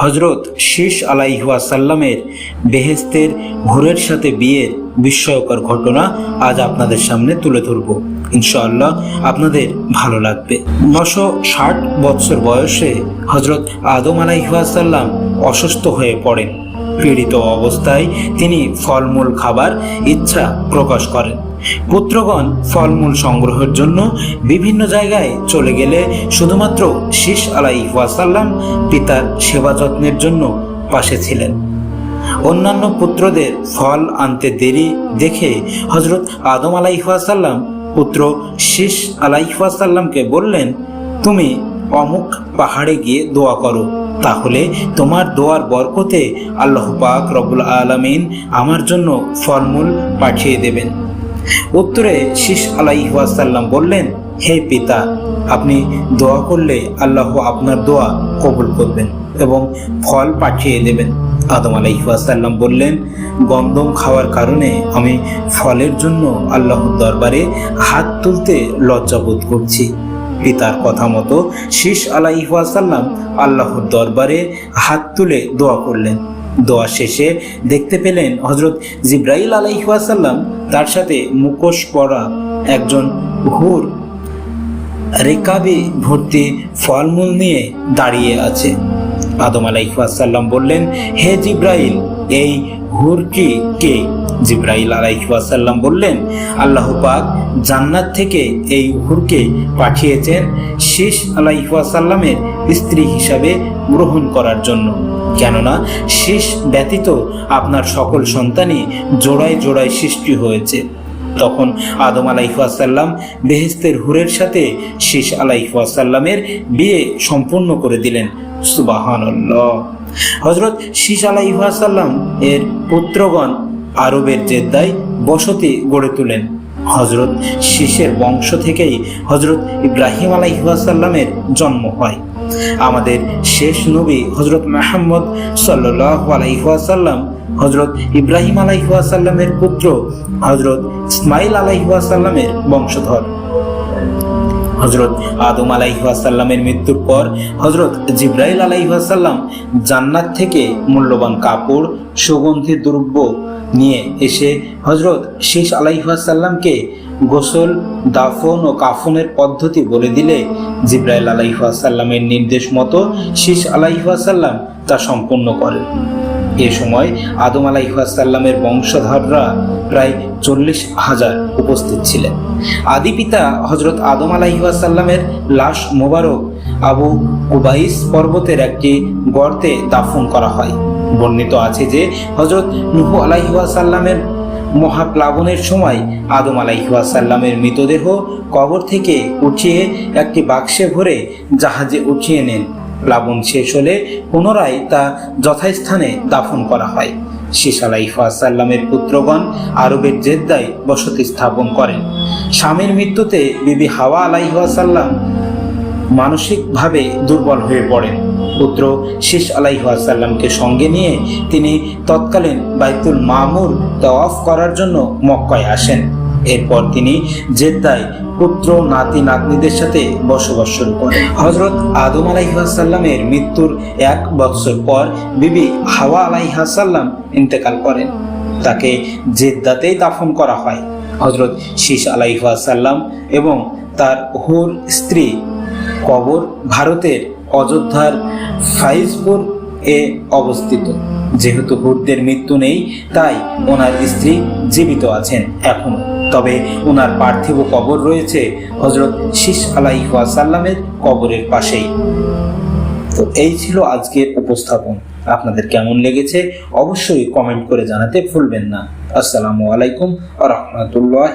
হজরত শেষ শীষ আলাইহাসাল্লামের বেহেস্তের ঘোরের সাথে বিয়ের বিস্ময়কর ঘটনা আজ আপনাদের সামনে তুলে ধরব। ইনশাআল্লাহ আপনাদের ভালো লাগবে। নশো ষাট বৎসর বয়সে হজরত আদম আলাইহাসাল্লাম অসুস্থ হয়ে পড়েন। পীড়িত অবস্থায় তিনি ফলমূল খাবার ইচ্ছা প্রকাশ করেন। পুত্রগণ ফলমূল সংগ্রহের জন্য বিভিন্ন জায়গায় চলে গেলে শুধুমাত্র শীষ আলাই ওয়াসাল্লাম পিতার সেবা যত্নের জন্য পাশে ছিলেন। অন্যান্য পুত্রদের ফল আনতে দেরি দেখে হজরত আদম আলাইহাসাল্লাম পুত্র শীষ আলাইহাসাল্লামকে বললেন, তুমি অমুক পাহাড়ে গিয়ে দোয়া করো। তাহলে তোমার দোয়ার বরকতে আল্লাহ পাক রবুল আলমিন আমার জন্য ফলমূল পাঠিয়ে দেবেন। উত্তরে শীষ আলাইহাসাল্লাম বললেন, হে পিতা, আপনি দোয়া করলে আল্লাহ আপনার দোয়া কবুল করবেন এবং ফল পাঠিয়ে দেবেন। আদম আলাইহাসাল্লাম বললেন গন্দম খাওয়ার কারণে আমি ফলের জন্য আল্লাহর দরবারে হাত তুলতে লজ্জাবোধ করছি। পিতার কথা মতো শীষ আলাইহাসাল্লাম আল্লাহর দরবারে হাত তুলে দোয়া করলেন। দোয়া শেষে দেখতে পেলেন হজরত জিব্রাইল আলাইহাসাল্লাম তার সাথে মুখোশ পরা একজন হুর রেকাবে ভর্তি ফলমূল নিয়ে দাঁড়িয়ে আছে। আদম আলাইহাসাল্লাম বললেন, হে জিব্রাইল, এই হুর কি জিব্রাইল আলাইহাসাল্লাম বললেন, আল্লাহ পাক জান্নাত থেকে এই হুরকে পাঠিয়েছেন শীষ আলাইহাসাল্লামের স্ত্রী হিসাবে গ্রহণ করার জন্য। কেননা শেষ ব্যতীত আপনার সকল সন্তানই জোড়ায় জোড়ায় সৃষ্টি হয়েছে। তখন আদম আলাইহাসাল্লাম বেহেস্তের হুরের সাথে শীষ আলাইহাসাল্লামের বিয়ে সম্পূর্ণ করে দিলেন। সুবাহান হজরত শীষ আলাইহাসাল্লাম এর পুত্রগণ আরবের জেদ্দায় বসতি গড়ে তোলেন। হজরত শীষের বংশ থেকেই হজরত ইব্রাহিম আলাইহাসাল্লামের জন্ম হয়। আমাদের শেষ নবী হজরত মাহমদ সাল্লাহ আলাইহাসাল্লাম হজরত ইব্রাহিম আলাইহাসাল্লামের পুত্র হজরত ইসমাইল আলাইহাসাল্লামের বংশধর। হজরত আদম আলাইহাসাল্লামের মৃত্যুর পর হজরত জিব্রাইল আলাইহাসাল্লাম জান্নাত থেকে মূল্যবান কাপড়, সুগন্ধি, দ্রব্য নিয়ে এসে হজরত শীষ আলাইহাসাল্লামকে গোসল, দাফন ও কাফনের পদ্ধতি বলে দিলে জিব্রাইল আলাইহাসাল্লামের নির্দেশ মতো শীষ আলাইহাসাল্লাম তা সম্পন্ন করেন এ সময় আদম আলাইহাসাল্লামের বংশধররা প্রায় চল্লিশ হাজার উপস্থিত ছিলেন। আদি পিতা হজরত আদম আলাইহাসাল্লামের লাশ মোবারক আবু কুবাইস পর্বতের একটি গর্তে দাফন করা হয়। বর্ণিত আছে যে হজরত নুহু আলাইহাসাল্লামের মহাপ্লাবনের সময় আদম আলাইহাসাল্লামের মৃতদেহ কবর থেকে উঠিয়ে একটি বাক্সে ভরে জাহাজে উঠিয়ে নেন। প্লাবন শেষ হলে পুনরায় তা যথাস্থানে দাফন করা হয়। শীষ আলাইহাসাল্লামের পুত্রগণ আরবের জেদ্দায় বসতি স্থাপন করেন। স্বামীর মৃত্যুতে বিবি হাওয়া আলাইহাসাল্লাম মানসিকভাবে দুর্বল হয়ে পড়েন। পুত্র শীষ আলাইহাসাল্লামকে সঙ্গে নিয়ে তিনি তৎকালীন বাইতুল মামুর তওয়াফ করার জন্য মক্কায় আসেন। এরপর তিনি জেদ্দায় পুত্র, নাতি, নাতনিদের সাথে বসবাস শুরু করেন হজরত আদম আলাইহাসাল্লামের মৃত্যুর এক বৎসর পর বিবি হাওয়া আলাইহাসাল্লাম ইন্তেকাল করেন। তাকে জেদ্দাতেই দাফন করা হয়। হজরত শীষ আলাইহাসাল্লাম এবং তার হুর স্ত্রী কবর ভারতের অযোধ্যার ফাইজপুর এ অবস্থিত। যেহেতু হুরদের মৃত্যু নেই, তাই ওনার স্ত্রী জীবিত আছেন এখনও। তবে ওনার পার্থিব কবর রয়েছে হজরত শীষ আলাইহাসাল্লামের কবরের পাশেই। তো এই ছিল আজকের উপস্থাপন। আপনাদের কেমন লেগেছে অবশ্যই কমেন্ট করে জানাতে ভুলবেন না। আসসালামু আলাইকুম আ রহমতুল্লাহ